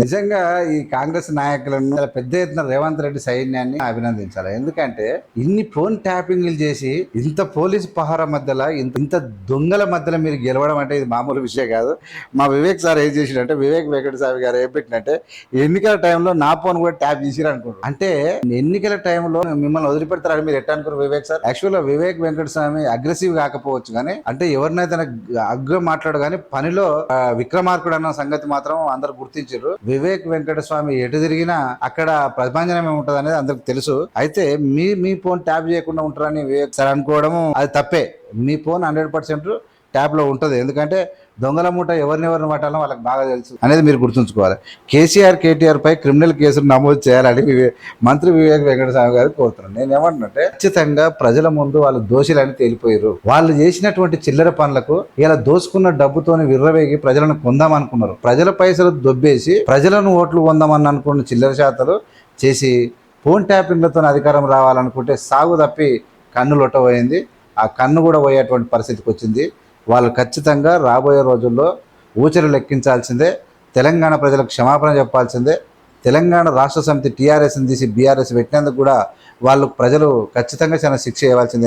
నిజంగా ఈ కాంగ్రెస్ నాయకులను పెద్ద ఎత్తున రేవంత్ రెడ్డి సైన్యాన్ని అభినందించాలి. ఎందుకంటే ఇన్ని ఫోన్ ట్యాపింగ్లు చేసి ఇంత పోలీస్ పహార మధ్యలో ఇంత ఇంత దొంగల మధ్యలో మీరు గెలవడం అంటే ఇది మామూలు విషయం కాదు. మా వివేక్ సార్ ఏం చేసిండంటే వివేక్ వెంకట స్వామి గారు ఏం పెట్టినట్టే ఎన్నికల టైంలో నా ఫోన్ కూడా ట్యాప్ చేసిరు అనుకుంటారు అంటే ఎన్నికల టైంలో మిమ్మల్ని వదిలిపెడతారని మీరు ఎట్టా అనుకున్నారు వివేక్ సార్? యాక్చువల్గా వివేక్ వెంకట స్వామి అగ్రెసివ్ కాకపోవచ్చు కానీ అంటే ఎవరినైతే అగ్గా మాట్లాడు కానీ పనిలో విక్రమార్కుడు అన్న సంగతి మాత్రం అందరు గుర్తించారు వివేక్ వెంకట స్వామి ఎటు తిరిగినా అక్కడ ప్రభంజనం ఏముంటది అనేది అందరికి తెలుసు. అయితే మీ మీ ఫోన్ ట్యాప్ చేయకుండా ఉంటారని వివేక్ సార్ అనుకోవడం అది తప్పే. మీ ఫోన్ హండ్రెడ్ పర్సెంట్ ట్యాప్లో ఉంటుంది. ఎందుకంటే దొంగల మూట ఎవరిని ఎవరిని పట్టాలో వాళ్ళకి బాగా తెలుసు అనేది మీరు గుర్తుంచుకోవాలి. కేసీఆర్ కేటీఆర్ పై క్రిమినల్ కేసులు నమోదు చేయాలని వివే- మంత్రి వివేక్ వెంకటస్వామి గారు కోరుతున్నాను నేను ఏమంటున్నట్టే ఖచ్చితంగా ప్రజల ముందు వాళ్ళు దోషులని తేలిపోయారు వాళ్ళు చేసినటువంటి చిల్లర పనులకు ఇలా దోసుకున్న డబ్బుతోని విర్రవేగి ప్రజలను కొందాం అనుకున్నారు ప్రజల పైసలు దొబ్బేసి ప్రజలను ఓట్లు పొందామని అనుకున్న చిల్లర శాతలు చేసి ఫోన్ ట్యాపింగ్లతో అధికారం రావాలనుకుంటే సాగు తప్పి కన్ను లొట్టబోయింది. ఆ కన్ను కూడా పోయేటువంటి పరిస్థితికి వచ్చింది. వాళ్ళు ఖచ్చితంగా రాబోయే రోజుల్లో ఊచలు లెక్కించాల్సిందే తెలంగాణ ప్రజలకు క్షమాపణ చెప్పాల్సిందే తెలంగాణ రాష్ట్ర సమితి టీఆర్ఎస్ని తీసి బీఆర్ఎస్ పెట్టినందుకు కూడా వాళ్ళు ప్రజలు ఖచ్చితంగా చాలా శిక్ష ఇవ్వాల్సిందే.